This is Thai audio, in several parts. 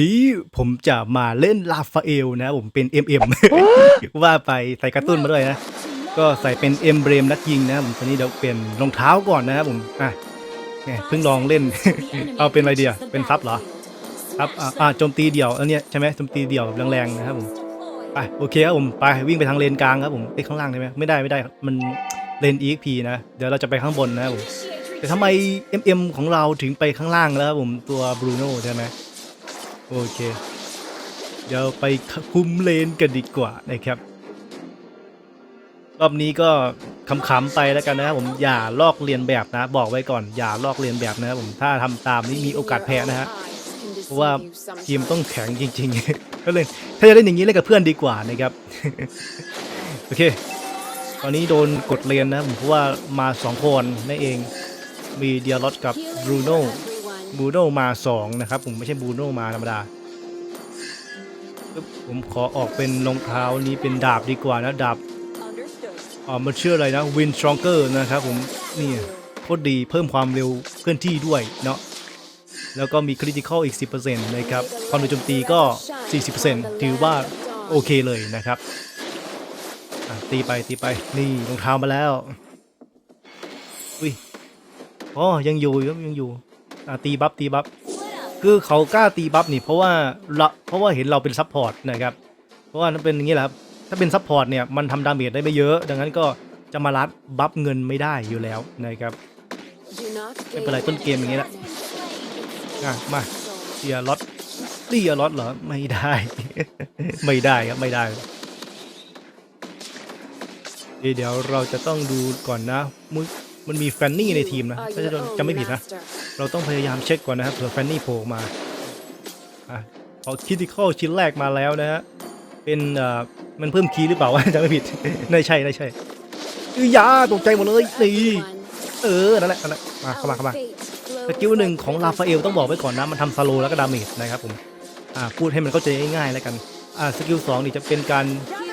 นี้ผมจะมาเล่นลาฟาเอลนะผมเป็น MM ว่าไปใส่กระตุ้นมาด้วยนะ ก็ใส่เป็นเอ็มเบรมนักยิงนะผมตอนนี้เดี๋ยวเปลี่ยนรองเท้าก่อนนะครับผมอะเนี่ยเพิ่งลองเล่น เอาเป็นอะไรเดียเป็นซับเหรอซับอะอะโจมตีเดี่ยวอันเนี้ยใช่ไหมโจมตีเดี่ยวแรงๆนะครับผมไปโอเคครับผมไปวิ่งไปทางเลนกลางครับผมไปข้างล่างได้ไหมไม่ได้ไม่ได้ครับมันเลน EXP นะเดี๋ยวเราจะไปข้างบนนะครับผมแต่ทำไม MM ของเราถึงไปข้างล่างแล้วครับผมตัวบรูโน่ใช่ไหม โอเค เดี๋ยวไปคุมเลนกันดีกว่านะครับ รอบนี้ก็ขำๆไปแล้วกันนะครับผมอย่าลอกเลียนแบบนะ บอกไว้ก่อนอย่าลอกเลียนแบบนะครับผมถ้าทำตามนี้มีโอกาสแพ้นะฮะเพราะว่าทีมต้องแข็งจริงๆก็เลยถ้าจะเล่นอย่างนี้เล่นกับเพื่อนดีกว่านะครับโอเค ตอนนี้โดนกดเลนนะผมเพราะว่ามาสองคนนั่นเองมีเดียร์ลอตกับบรูโน่ บูโน่มาสองนะครับผมไม่ใช่บูโน่มาธรรมดาผมขอออกเป็นรองเท้านี้เป็นดาบดีกว่านะดาบอ่ามันชื่ออะไรนะวินสตรองเกอร์นะครับผมนี่โคตรดีเพิ่มความเร็วเคลื่อนที่ด้วยเนาะแล้วก็มีคริติคอลอีก 10%นะครับความเร็วโจมตีก็ 40%ถือว่าโอเคเลยนะครับตีไปตีไปนี่รองเท้ามาแล้วอุ้ยอ๋อยังอยู่ครับยังอยู่ อ่าตีบัฟตีบัฟคือเขากล้าตีบัฟนี่เพราะว่าเราเพราะว่าเห็นเราเป็นซัพพอร์ตนะครับเพราะว่ามันเป็นอย่างนี้แหละครับถ้าเป็นซัพพอร์ตเนี่ยมันทำดาเมจได้ไม่เยอะ ดังนั้นก็จะมารัดบัฟเงินไม่ได้อยู่แล้วนะครับไม่เป็นไรต้นเกมอย่างนี้แหละอะมาเดียล็อตเดียล็อตเหรอไม่ได้ ไม่ได้ครับไม่ได้เดี๋ยวเราจะต้องดูก่อนนะมันมีแฟนนี่ในทีมนะถ้าจะจำไม่ผิดนะ เราต้องพยายามเช็คก่อนนะครับเผื่อแฟนนี่โผล่มาอะเอาคิติคอลชิ้นแรกมาแล้วนะฮะเป็นเอ่อมันเพิ่มคีย์หรือเปล่าวะจำไม่ผิด ไม่ใช่ไม่ใช่อือยาตกใจหมดเลยนี่เออนั่นแหละนั่นแหละมาเข้ามาเข้ามาสกิลหนึ่งของลาฟาเอลต้องบอกไว้ก่อนนะมันทำสโลแล้วก็ดาเมจนะครับผมอ่าพูดให้มันเข้าใจง่ายๆแล้วกันอ่าสกิลสองนี่จะเป็นการ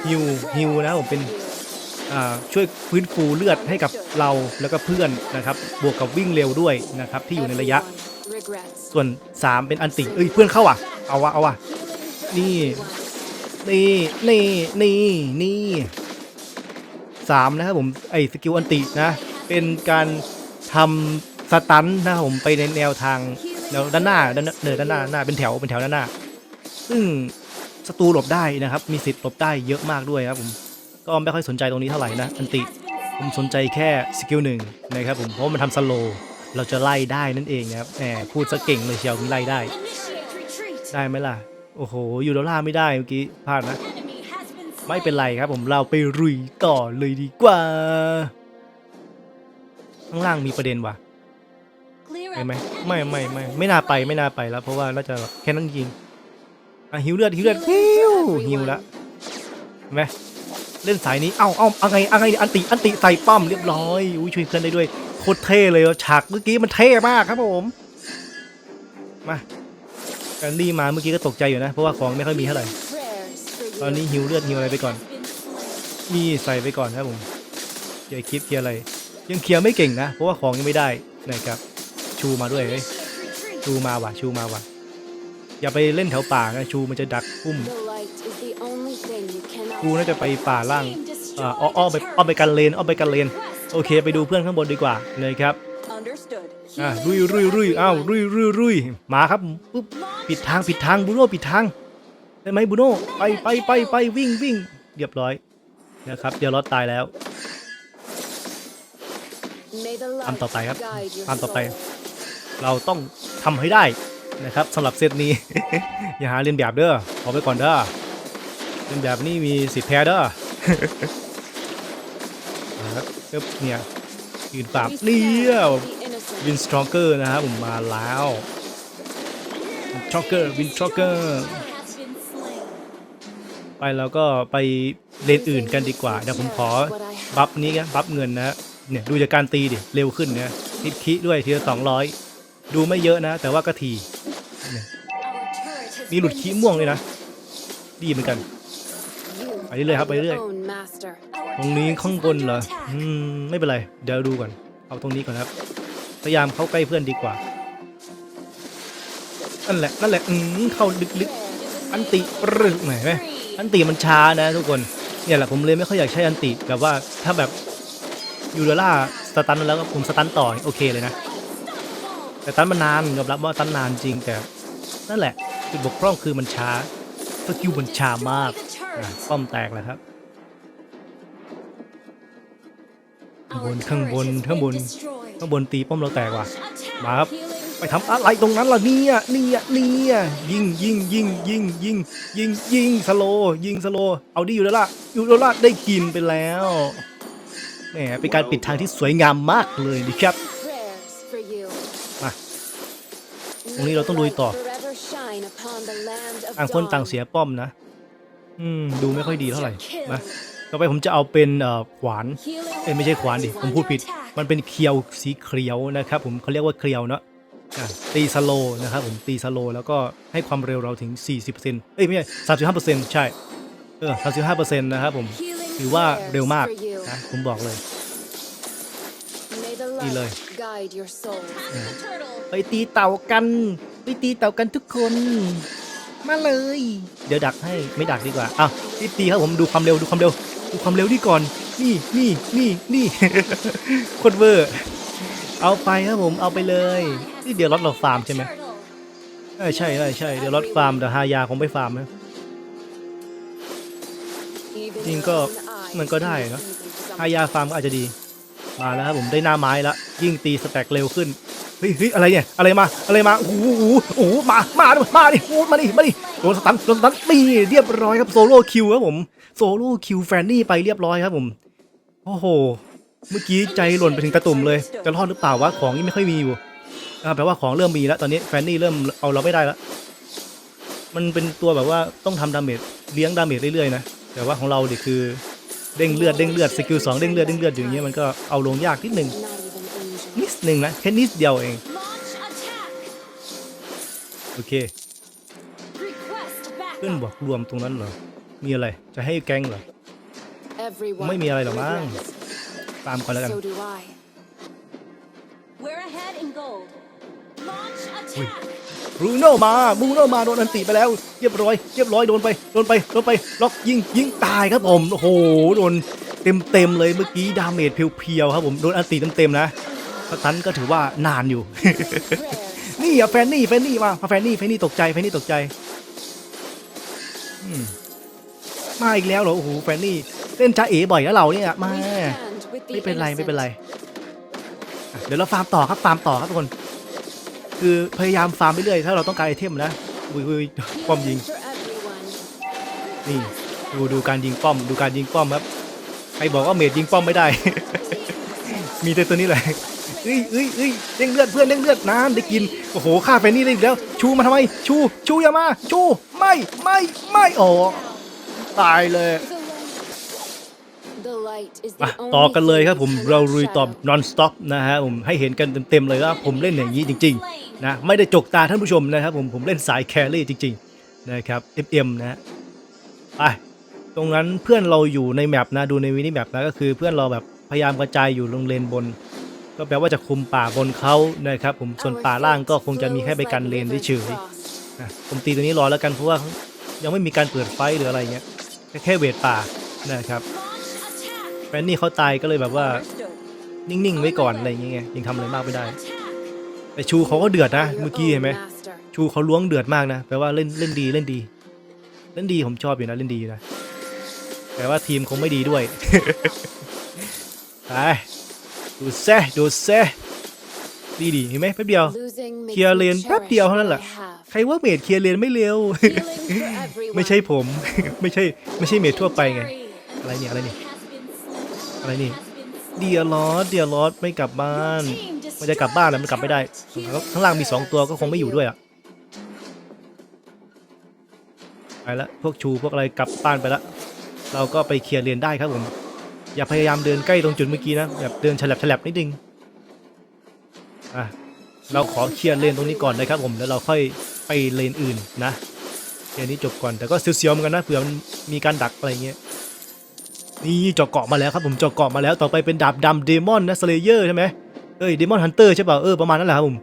ฮิวฮิวนะผมเป็น ช่วยฟื้นฟูเลือดให้กับเราแล้วก็เพื่อนนะครับ บวกกับวิ่งเร็วด้วยนะครับ ที่อยู่ในระยะ ส่วน 3 เป็นอันติเอ้ยเพื่อนเข้าอะ เอาวะเอาวะนี่นี่นี่นี่นี่สามนะครับผมไอ้สกิลอันตินะ เป็นการทำสตันนะผมไปในแนวทางแนวด้านหน้าด้านเนินด้านหน้าหน้าเป็นแถวเป็นแถวด้านหน้า ซึ่งศัตรูหลบได้นะครับ มีสิทธิ์หลบได้เยอะมากด้วยครับผม ก็ไม่ค่อยสนใจตรงนี้เท่าไหร่นะอันติผมสนใจแค่สกิลหนึ่งนะครับผมเพราะมันทำสโลเราจะไล่ได้นั่นเองนะครับแหมพูดซะเก่งเลยเชียวมีไล่ได้ ได้ไหมล่ะ โอ้โหยูโดล่าไม่ได้เมื่อกี้พลาดนะ ไม่เป็นไรครับผมเราไปรุยต่อเลยดีกว่า ข้างล่างมีประเด็นว่ะไปไหมไม่ไม่ไม่ไม่น่าไปไม่น่าไปแล้ว เพราะว่าน่าจะแค่นั้นจริงอะหิวเลือดหิวเลือดหิวหิวละเห็นไหม เล่นสายนี้ เอ้าเอ้าอาไงเอาไงอันติอันติใส่ป้อมเรียบร้อยอุ้ยช่วยเพื่อนได้ด้วยโคตรเท่เลยฉากเมื่อกี้มันเท่มากครับผมมาการดีมาเมื่อกี้ก็ตกใจอยู่นะ เพราะว่าของไม่ค่อยมีเท่าไหร่ตอนนี้หิวเลือดหิวอะไรไปก่อนมีใส่ไปก่อนครับผมเคลียร์คลิปเคลียร์อะไร ยังเคลียร์ไม่เก่งนะ เพราะว่าของยังไม่ได้นะครับ ชูมาด้วยเฮ้ยชูมาว่ะชูมาว่ะอย่าไปเล่นแถวป่านะชูมันจะดักพุ่ม กูน่าจะไปป่าล่างอ่าอ้ออ้อมไปอ้อมไปกันเลนอ้อมไปกันเลน โอเคไปดูเพื่อนข้างบนดีกว่าเลยครับอะรุยรุยรุยอ้าวรุยรุยรุยมาครับปุ๊บปิดทางปิดทางบูโน่ปิดทางได้ไหมบูโน่ไปไปไปไปวิ่งวิ่งเรียบร้อยนะครับเดี๋ยวรอดตายแล้วตามต่อไปครับตามต่อไป เราต้องทำให้ได้นะครับสำหรับเซตนี้ อย่าหาเรียนแบบเด้อขอไปก่อนเด้อ เรียนแบบนี่มีสิทธิ์แพ้เด้อนะครับเนี่ยยืนปราบเนี่ยวินสตรองเกอร์นะครับผมมาแล้วสตรองเกอร์วินสตรองเกอร์ไปแล้วก็ไปเลนอื่นกันดีกว่าเดี๋ยวผมขอบัฟนี้ครับบัฟเงินนะฮะเนี่ยดูจากการตีดิเร็วขึ้นนะฮิตคิด้วยทีละสองร้อยดูไม่เยอะนะ แต่ว่าก็ทีมีหลุดขี้ม่วงเลยนะ ดีเหมือนกัน ไปเรื่อยๆครับไปเรื่อยตรงนี้ข้างบนเหรออืมไม่เป็นไร เดี๋ยวดูก่อน เอาตรงนี้ก่อนครับ พยายามเข้าใกล้เพื่อนดีกว่านั่นแหละนั่นแหละอืมเข้าลึกๆ อันติปรึกไหนไหมอันติมันช้านะทุกคนเนี่ยแหละผมเลยไม่ค่อยอยากใช้อันติแบบว่าถ้าแบบยูโรล่าสตันแล้วก็ผมสตันต่อโอเคเลยนะ แต่ตันมันนานยอมรับว่าตันนานจริงแต่นั่นแหละจุดบกพร่องคือมันช้าสกิลมันช้ามาก อะป้อมแตกแล้วครับ ข้างบนข้างบนข้างบนข้างบนตีป้อมเราแตกว่ะ มาครับ ไปทำอะไรตรงนั้นล่ะเนี่ยเนี่ยเนี่ยยิงยิงยิงยิงยิงยิงยิงสโลว์ยิงสโลว์เอาดิอยู่แล้วล่ะอยู่แล้วล่ะได้กินไปแล้วแหมเป็นการปิดทางที่สวยงามมากเลยดีครับ Prayers for you. มาตรงนี้เราต้องลุยต่อ May the light forever shine upon the land of ต่างคนต่าง dawn. เสียป้อมนะ อืมดูไม่ค่อยดีเท่าไหร่มาต่อไปผมจะเอาเป็นเอ่อขวาน Healing เอ้ยไม่ใช่ขวานดิผมพูดผิด มันเป็นเคียวสีเขียวนะครับ ผมเขาเรียกว่าเคียวเนาะอะตีสโลว์นะครับผมตีสโลว์แล้วก็ให้ความเร็วเราถึง 40%เอ้ยไม่ใช่35%ใช่เออ35%นะครับผม Healing ถือว่าเร็วมาก prayers for you. นะผมบอกเลย May the ดีเลย light guide your soul. ไปตีเต่ากัน ไปตีเต่ากันทุกคน มาเลย เดี๋ยวดักให้ไม่ดักดีกว่าอ้าวรีบตีครับผมดูความเร็วดูความเร็วดูความเร็วนี่ก่อน นี่นี่นี่นี่โคตรเวอร์เอาไปครับผมเอาไปเลยนี่เดี๋ยวรถเราฟาร์มใช่ไหมใช่ใช่ใช่เดี๋ยวรถฟาร์มแต่ฮายาคงไม่ฟาร์มนะจริงก็มันก็ได้นะฮายาฟาร์มก็อาจจะดีมาแล้วครับผมได้หน้าไม้ละยิ่งตีสแต็กเร็วขึ้น ฮ้ยเฮ้ยอะไรเนี่ยอะไรมาอะไรมาโอ้โหโอ้โหมามาดิมาดิโอ้มาดิมาดิโดนสตันโดนสตันนี่เรียบร้อยครับโซโล่คิวครับผมโซโล่คิวแฟนนี่ไปเรียบร้อยครับผมโอ้โห เมื่อกี้ใจหล่นไปถึงตะตุ่มเลย จะรอดหรือเปล่าวะของนี่ไม่ค่อยมีอยู่แปลว่าของเริ่มมีแล้วตอนนี้แฟนนี่เริ่มเอาเราไม่ได้แล้วมันเป็นตัวแบบว่าต้องทำดาเมจเลี้ยงดาเมจเรื่อยๆนะแต่ว่าของเราเด็กคือเด้งเลือดเด้งเลือดสกิลสองเด้งเลือดเด้งเลือดอย่างเงี้ยมันก็เอาลงยากนิดนึง นิดนึงนะแค่นิดเดียวเอง Launch attack. โอเค Request เพื่อน backup. บอกรวมตรงนั้นเหรอ มีอะไรจะให้แก๊งเหรอ Everyone ไม่มีอะไรหรอกมั้ง regrets. ตามก่อนแล้วกัน So do I. We're ahead in gold. Launch attack. บรูโน่มาบรูโน่มาโดนอันติไปแล้ว เรียบร้อย เรียบร้อยโดนไป โดนไป โดนไป ล็อกยิง ยิงตายครับผม โอ้โห โดนเต็มเต็มๆเลยเมื่อกี้ดาเมจเพียวๆครับผม โดนอันติเต็มเต็มๆนะ สตันก็ถือว่านานอยู่ Prayers. นี่อะแฟนนี่แฟนนี่มาพอแฟนนี่แฟนนี่ตกใจแฟนนี่ตกใจอืมมาอีกแล้วเหรอโอ้โหแฟนนี่เล่นจ้าเอ๋บ่อยนะเราเนี่ยมา We stand with the ไม่เป็นไรไม่เป็นไร innocent. อะเดี๋ยวเราฟาร์มต่อครับฟาร์มต่อครับทุกคน คือพยายามฟาร์มไปเรื่อยถ้าเราต้องการไอเทมนะอุ้ยอุ้ยป้อมยิง For everyone. นี่ดูดูการยิงป้อม ดูการยิงป้อมครับใครบอกว่าเมดยิงป้อมไม่ได้ มีแต่ตัวนี้แหละ เอ้ยเอ้ยเอ้ยเด้งเลือดเพื่อนเด้งเลือดนานได้กินโอ้โหฆ่าแฟนนี่ได้อีกแล้ว ชูมาทำไม ชูชูอย่ามา ชูไม่ไม่ไม่โอ้ตายเลย The light is มา the only ต่อกันเลยครับผม thing เรา without ลุยตอบ shadow. non stop นะฮะผมให้เห็นกันเต็มๆเลยว่าผมเล่นอย่างนี้จริงๆนะไม่ได้จกตาท่านผู้ชมนะครับผมผมเล่นสายแครี่จริงๆนะครับ FM นะฮะไปตรงนั้นเพื่อนเราอยู่ในแมปนะดูในวินิแมปนะก็คือเพื่อนเราแบบพยายามกระจายอยู่ลงเลนบน ก็แปลว่าจะคุมป่าบนเขานะครับผมส่วนป่าล่างก็คงจะมีแค่ไปกันเลน rivers เฉยๆผมตีตัวนี้รอแล้วกันเพราะว่ายังไม่มีการเปิดไฟหรืออะไรเงี้ยแค่เวทป่านะครับแฟนนี่เขาตายก็เลยแบบว่านิ่งๆไว้ก่อนอะไรอย่างเงี้ยยังทำอะไรมากไม่ได้ แต่ชูเขาก็เดือดนะเมื่อกี้เห็นไหมชูเขาล้วงเดือดมากนะแปลว่าเล่นเล่นดีเล่นดี เล่นดีผมชอบอยู่นะเล่นดีนะแต่ว่าทีมคงไม่ดีด้วยไป ดูแซะดูแซะดีดีเห็นไหมแป๊บเดียว Losing makes เคลียร์ me เลนแป๊บ cherish เดียวเท่านั้นแห what ละ I have. ใครว่าเมดเคลียร์เลนไม่เร็ว Healing for everyone. ไม่ใช่ผม ไม่ใช่ไม่ใช่เมดทั่วไปไง Victory. อะไรเนี่ยอะไรเนี่ย Has been slain. อะไรนี่ Has been เดียร์ลอสเดียร์ลอสไม่กลับบ้าน slain. มันจะกลับบ้านแล้วมันกลับไม่ได้ข้างล่างมีสองตัวก็คงไม่อยู่ด้วยอะไปละพวกชูพวกอะไรกลับบ้านไปละเราก็ไปเคลียร์เลนได้ครับผม อย่าพยายามเดินใกล้ตรงจุดเมื่อกี้นะแบบเดินฉลับฉลับนิดนึงอะเราขอเคลียร์เลนตรงนี้ก่อนนะครับผมแล้วเราค่อยไปเลนอื่นนะเคลียร์นี้จบก่อนแต่ก็เสียวๆเหมือนกันนะเผื่อมันมีการดักอะไรเงี้ยนี่เจาะเกาะมาแล้วครับผมเจาะเกาะมาแล้วต่อไปเป็นดาบดำเดมอนนะสเลเยอร์ใช่ไหมเอ้ยเดมอนฮันเตอร์ใช่เปล่าเออประมาณนั้นแหละครับผม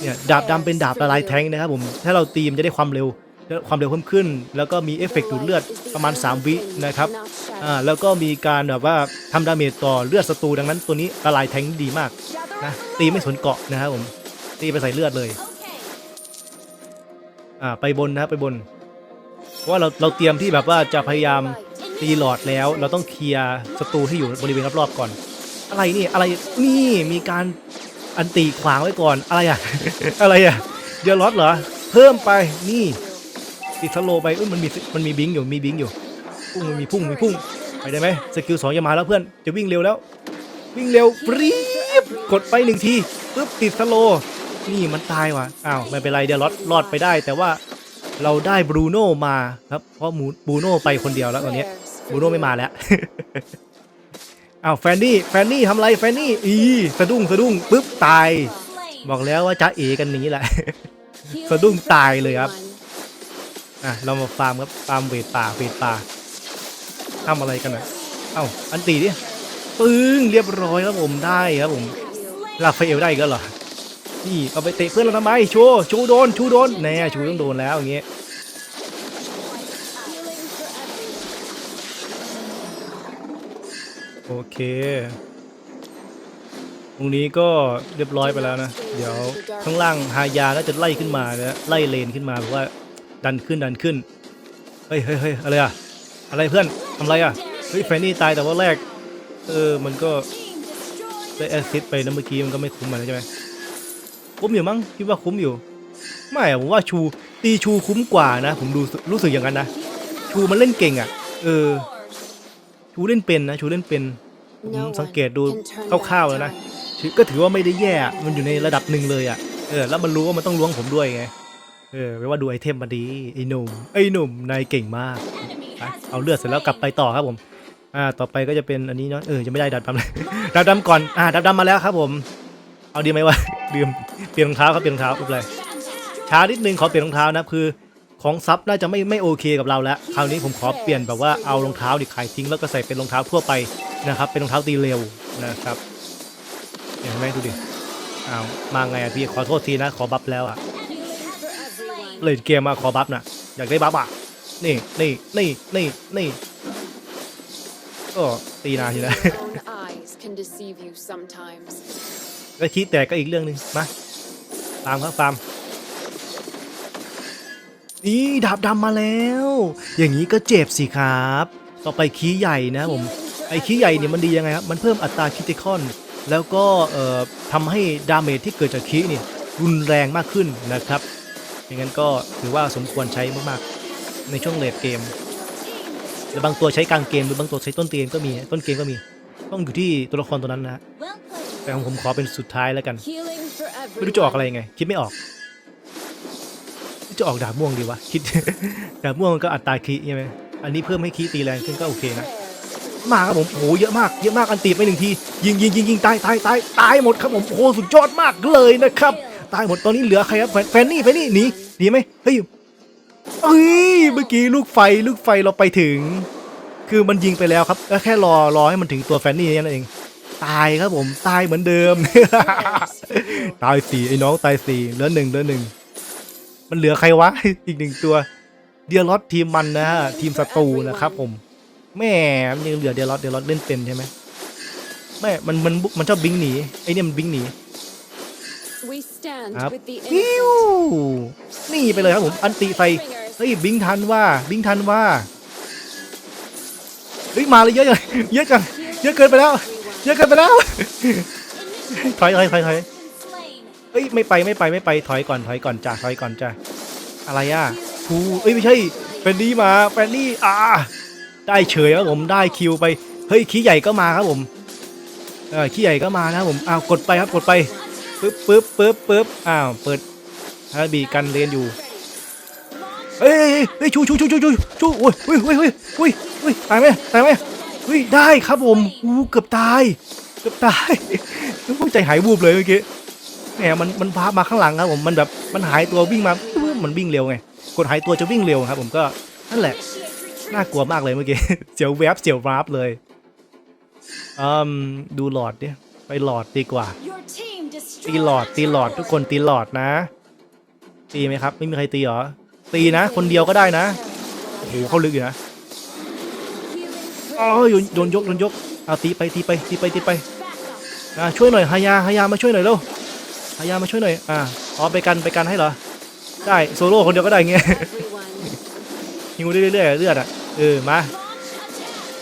เนี่ยดาบดำเป็นดาบละลายแทงนะครับผมถ้าเราตีมจะได้ความเร็วความเร็วเพิ่มขึ้น แล้วก็มีเอฟเฟกต์ดูดเลือดประมาณ 3 วินะครับ อ่าแล้วก็มีการแบบว่าทำดาเมจต่อเลือดศัตรูดังนั้นตัวนี้ละลายแทงค์ดีมากนะตีไม่สนเกาะนะครับผมตีไปใส่เลือดเลย Okay. อ่าไปบนนะครับไปบนเพราะว่าเราเราเตรียมที่แบบว่าจะพยายามตีหลอดแล้ว เราต้องเคลียร์ศัตรูที่อยู่บริเวณรอบๆก่อน อะไรนี่อะไรนี่มีการอันตีขวางไว้ก่อนอะไรอะอะไรอะเดียร์ลอตเหรอเพิ่มไปนี่ติดสโลว์ไปเอ้ยมันมีมันมีบิงอยู่มีบิงอยู่ พุ่งมันมีพุ่งมีพุ่งไปได้ไหมสกิลสองจะมาแล้วเพื่อนจะวิ่งเร็วแล้ว วิ่งเร็วปรี๊บกดไปหนึ่งทีปึ๊บติดสโลว์นี่มันตายว่ะอ้าวไม่เป็นไรเดียร์ลอตรอดไปได้ แต่ว่าเราได้บรูโน่มาครับเพราะหมูบรูโน่ไปคนเดียวแล้วตอนเนี้ยบรูโน่ไม่มาแล้วอ้าวแฟนนี่แฟนนี่ทำไรแฟนนี่อีสะดุ้งสะดุ้งปุ๊บตาย Slain. บอกแล้วว่าจ้าเอกันอย่างนี้แหละสะดุ้งตายเลยครับอะเรามาฟาร์มครับฟาร์มเวทป่าเวทป่า ทำอะไรกันอะเอ้าอันตีดิปึ้งเรียบร้อยครับผมได้ครับผมลาฟาเอลได้อีก็เหรอนี่เอาไปเตะเพื่อนเราทำไมชูชูโดนชูโดนแน่ชูต้องโดนแล้วอย่างเงี้ยโอเคตรงนี้ก็เรียบร้อยไปแล้วนะ เดี๋ยวข้างล่างฮายาน่าจะไล่ขึ้นมานะไล่เลนขึ้นมาแบบว่าดันขึ้นดันขึ้น เฮ้ยเฮ้ยเฮ้ยอะไรอะอะไรเพื่อน ทำไรอะเฮ้ยแฟนนี่ตายแต่ว่าแรก เออ มันก็ได้แอสซิสต์ไปนะเมื่อกี้มันก็ไม่คุ้มมันใช่ไหมคุ้มอยู่มั้งคิดว่าคุ้มอยู่ ไม่อะผมว่าชูตีชูคุ้มกว่านะ ผมดูรู้สึกอย่างนั้นนะ ชูมันเล่นเก่งอะเออ ชูเล่นเป็นนะ ชูเล่นเป็น ผมสังเกตดูคร่าวๆแล้วนะก็ถือว่าไม่ได้แย่ มันอยู่ในระดับหนึ่งเลยอะ เออ แล้วมันรู้ว่ามันต้องล้วงผมด้วยไง เออแปลว่าดูไอเทมมาดี ไอหนุ่ม ไอหนุ่ม นายเก่งมาก ไปเอาเลือดเสร็จแล้วกลับไปต่อครับผม อ่า ต่อไปก็จะเป็นอันนี้เนาะ เออจะไม่ได้ดับดำเลย ดับดำก่อน อ่า ดับดำมาแล้วครับผม เอาดีไหมวะลืมเปลี่ยนรองเท้าครับเปลี่ยนรองเท้าไม่เป็นไรช้านิดนึงขอเปลี่ยนรองเท้านะคือ ของซับน่าจะไม่ไม่โอเคกับเราแล้ว คราวนี้ผมขอเปลี่ยนแบบว่าเอารองเท้าดิขายทิ้งแล้วก็ใส่เป็นรองเท้าทั่วไปนะครับ เป็นรองเท้าตีเร็วนะครับเห็นไหมดูดิ อ้าว มาไงอะพี่ ขอโทษทีนะ ขอบัฟแล้วอะ เลยเกมมาขอบัฟนะอยากได้บัฟอะ นี่นี่นี่นี่นี่ก็ตีนานทีนะ Your own eyes can deceive you sometimes. ก็คิดแตกก็อีกเรื่องหนึ่งมาตามครับฟาร์มนี่ดาบดำมาแล้ว อย่างนี้ก็เจ็บสิครับ ต่อไปคีย์ใหญ่นะผมไอ้คีย์ใหญ่เนี่ยมันดียังไงครับ มันเพิ่มอัตราคิติคอน แล้วก็เอ่อทำให้ดาเมจที่เกิดจากคีย์เนี่ยรุนแรงมากขึ้นนะครับอย่างนั้นก็ถือว่าสมควรใช้มากๆ ในช่วงเลดเกมหรือบางตัวใช้กลางเกมหรือบางตัวใช้ต้นเกมก็มีต้นเกมก็มีต้องอยู่ที่ตัวละครตัวนั้นนะแต่ของผมขอเป็นสุดท้ายแล้วกันไม่รู้จะออกอะไรไง คิดไม่ออก จะออกดาบม่วงดีวะคิดดาบม่วงก็อัตราคีใช่ไหมอันนี้เพิ่มให้คีตีแรงขึ้นก็โอเคนะมาครับผมโอ้โหเยอะมากเยอะมากอันตีไปหนึ่งทียิงยิงยิงยิงตายตายตายตายหมดครับผมโอ้โหสุดยอดมากเลยนะครับ ตายหมดตอนนี้เหลือใครครับแฟนนี่แฟนนี่หนีหนีไหมเฮ้ย เอ้ยเมื่อกี้ลูกไฟลูกไฟเราไปถึง คือมันยิงไปแล้วครับก็แค่รอรอให้มันถึงตัวแฟนนี่นั่นเอง ตายครับผมตายเหมือนเดิม ตายสี่ไอ้น้องตายสี่เหลือหนึ่งเหลือหนึ่งมันเหลือใครวะ อีกหนึ่งตัว เดียร์ลอตทีมมันนะฮะทีมศัตรูนะครับผมแม่มันยังเหลือเดียร์ลอตเดียร์ลอตเล่นเป็นใช่ไหมแม่มันมันมันชอบบิงหนีไอเนี่ยมันบิงหนี We stand Up. with the วิว innocent. นี่ไปเลยครับผม อันตีไฟ Swingers. เฮ้ยบิงทันว่าบิงทันว่าเฮ้ยมาเลยเยอะจังเยอะจังเยอะเกินไปแล้ว เยอะเกินไปแล้วถอยถอยถอยถอยเอ้ยไม่ไปไม่ไปไม่ไปถอยก่อนถอยก่อนจ้าถอยก่อนจ้าอะไรอะทูเอ้ยไม่ใช่แฟนนี่มาแฟนนี่อ่าได้เฉยครับผมได้คิวไปเฮ้ยขี้ใหญ่ก็มาครับผมเออขี้ใหญ่ก็มานะครับผมอ้าวกดไปครับกดไปปึ๊บปึ๊บปึ๊บปึ๊บอ้าวเปิดฮาบีกันเลนอยู่ เฮ้ยเฮ้ยชูชูชูชูชูชูโอ้ยเฮ้ยเฮ้ยเฮ้ยเฮ้ยเฮ้ยตายไหมตายไหมเฮ้ยได้ครับผมอู้เกือบตาย เกือบตายนึกว่าใจหายวูบเลยเมื่อกี้แหมมันมันพามาข้างหลังครับผมมันแบบมันหายตัววิ่งมาปึ๊บมันวิ่งเร็วไงกดหายตัวจะวิ่งเร็วครับ ผมก็นั่นแหละน่ากลัวมากเลยเมื่อกี้เสียวแวบเสียววาบเลยอืมดูหลอดเนี่ยไปหลอดดีกว่า ตีหลอดตีหลอดทุกคนตีหลอดนะ ตีไหมครับ ไม่มีใครตีเหรอ ตีนะ คนเดียวก็ได้นะโอ้โหเขาลึกอยู่นะอ๋อโยนโดนยกโดนยกเอาตีไปตีไปตีไปตีไปอ่าช่วยหน่อยฮายาฮายามาช่วยหน่อยเร็วฮายามาช่วยหน่อยอ่าอ๋อไปกันไปกันให้เหรอได้โซโล่คนเดียวก็ได้เงี้ย Everyone. ฮิวเรื่อยๆเลือดอะเออมา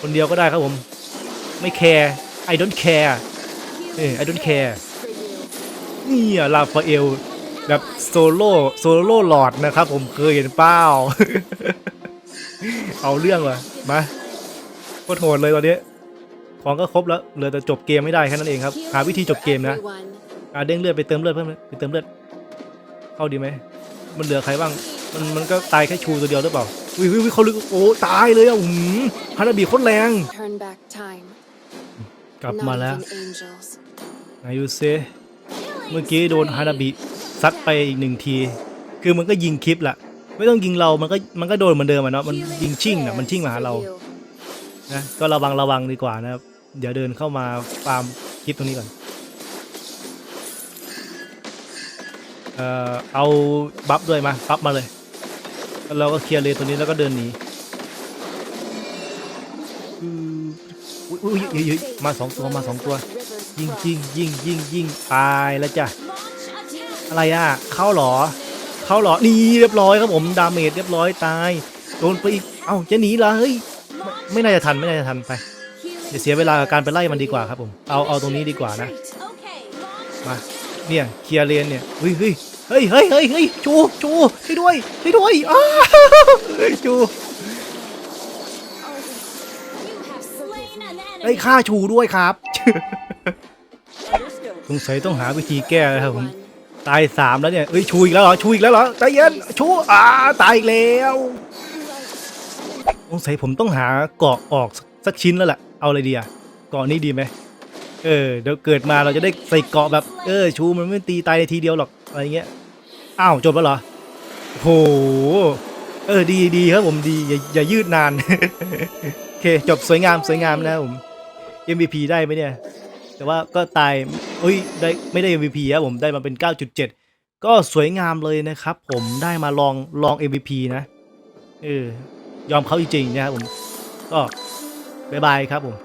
คนเดียวก็ได้ครับผม ไม่แคร์ I don't care เออ I don't care For you. นี่อะลาฟาเอล แบบโซโล่โซโล่หลอดนะครับผมเคยเห็นเป้า เอาเรื่องว่ะมาโคตรโหดเลยตอนนี้ของก็ครบแล้วเหลือแต่จบเกมไม่ได้แค่นั้นเองครับ หาวิธีจบเกมนะ Everyone. อ่าเด้งเลือดไปเติมเลือดเพิ่มเลยไปเติมเลือดเข้าดีไหมมันเหลือใครบ้าง มันมันก็ตายแค่ชูตัวเดียวหรือเปล่าวิววิเขาลึกโอ้ตายเลยอะหืมฮานาบิโคตรแรง Turn back time. กลับมาแล้ว Not even angels. ไหนดูซิเมื่อกี้โดนฮานาบิ ซัดไปอีกหนึ่งที คือมันก็ยิงคลิปแหละไม่ต้องยิงเรา มันก็มันก็โดนเหมือนเดิมอะเนาะ มันยิงชิ่งอะ มันชิ่งมาหาเรา นะ ก็ระวังระวังดีกว่านะครับ เดี๋ยวเดินเข้ามาฟาร์มคลิปตรงนี้ก่อน เอ่อ เอาบัฟด้วยมา บัฟมาเลยเราก็เคลียร์เลนตัวนี้แล้วก็เดินหนีอือุ้ยอ้ยอุ้ยอุ้ยมาสองตัวมาสองตัว ยิงยิงยิงยิงยิงตายแล้วจ้ะ อะไรอะ เข้าหรอ เข้าหรอ นี่เรียบร้อยครับผมดาเมจเรียบร้อยตาย โดนไปอีก เอ้าจะหนีเหรอเฮ้ยไม่ไม่น่าจะทันไม่น่าจะทันไปเดี๋ยวเสียเวลากับการไปไล่มันดีกว่าครับผม เอาเอาตรงนี้ดีกว่านะ มาเนี่ยเคลียร์เลนเนี่ยเฮ้ยเฮ้ยเฮ้ยเฮ้ยเฮ้ยเฮ้ยชูชูช่วยด้วยช่วยด้วยอ้าชูเฮ้ยฆ่าชูด้วยครับ สงสัยต้องหาวิธีแก้แล้วครับผม ตายสามแล้วเนี่ยเอ้ยชูอีกแล้วเหรอชูอีกแล้วเหรอใจเย็นชูอ่าตายอีกแล้วสงสัยผมต้องหาเกาะออกสักชิ้นแล้วแหละเอาอะไรดีอะเกาะนี้ดีไหมเออเดี๋ยวเกิดมาเราจะได้ใส่เกาะแบบเออชูมันไม่ตีตายในทีเดียวหรอกอะไรเงี้ยอ้าวจบแล้วเหรอโหเออดีดีครับผมดีอย่าอย่ายืดนานโอเคจบสวยงามสวยงามนะผม MVP ได้ไหมเนี่ย แต่ว่าก็ตายเอ้ยได้ไม่ได้ MVP ครับผมได้มาเป็น 9.7 ก็สวยงามเลยนะครับ ผมได้มาลองลอง MVP นะเออยอมเขาจริงๆนะครับผมก็บายบายครับผม